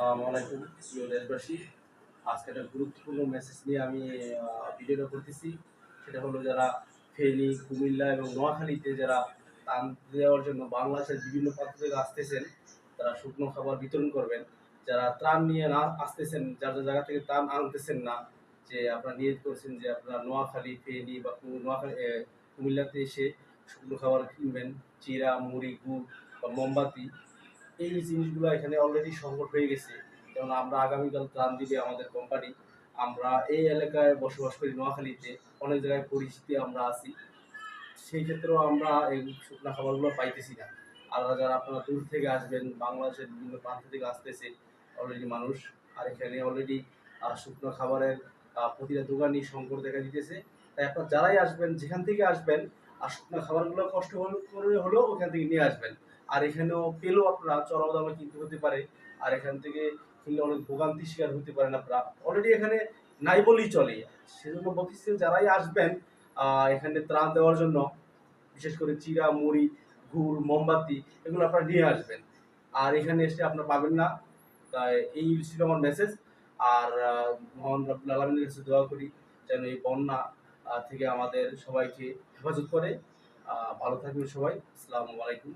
আসসালামু আলাইকুম, প্রিয় দেশবাসী। আজকে একটা গুরুত্বপূর্ণ মেসেজ নিয়ে আমি ভিডিওটা করতেছি। সেটা হলো যারা ফেনী, কুমিল্লা এবং নোয়াখালীতে যারা টান দেওয়ার জন্য বাংলাদেশের বিভিন্ন প্রান্ত থেকে আসতেছেন, তারা শুকনো খাবার বিতরণ করবেন। যারা ত্রাণ নিয়ে না আসতেছেন, যার যার জায়গা থেকে ত্রাণ আনতেছেন না, যে আপনারা নিয়ত করছেন যে আপনারা নোয়াখালী, ফেনী বা নোয়াখালী কুমিল্লাতে এসে শুকনো খাবার কিনবেন। চিরা, মুড়ি, গুড় বা মোমবাতি এই জিনিসগুলো এখানে অলরেডি সংকট হয়ে গেছে, যেমন আমরা আগামীকাল ত্রাণ দিবে আমাদের কোম্পানি আমরা এই এলাকায় বসবাস করি নোয়াখালীতে, অনেক জায়গায় পরিস্থিতি আমরা আছি। সেই ক্ষেত্রেও আমরা এই শুকনা খাবারগুলো পাইতেছি না। আর যারা আপনারা দূর থেকে আসবেন, বাংলাদেশের বিভিন্ন প্রান্ত থেকে আসতেছে অলরেডি মানুষ, আর এখানে অলরেডি শুকনো খাবারের প্রতিটা দোকানই সংকট দেখা দিতেছে। তাই আপনারা যারাই আসবেন, যেখান থেকে আসবেন, আর শুকনো খাবারগুলো কষ্ট করে হলেও ওখান থেকে নিয়ে আসবেন। আর এখানেও পেলেও আপনারা চড়াও দামে কিনতে হতে পারে। আর এখান থেকে কিনলে অনেক ভোগান্তি শিকার হতে পারেন আপনারা। অলরেডি এখানে নাই বলেই চলে। সেজন্য বলতেছি যারাই আসবেন এখানে ত্রাণ দেওয়ার জন্য, বিশেষ করে চিরা, মুড়ি, গুড়, মোমবাতি, এগুলো আপনারা নিয়ে আসবেন। আর এখানে এসে আপনারা পাবেন না। তাই এই ছিল আমার মেসেজ আর মহান রব্বুল আলমিনের কাছে দোয়া করি যেন এই বন্যা থেকে আমাদের সবাইকে হেফাজত করে। ভালো থাকবেন সবাই। আসসালামু আলাইকুম।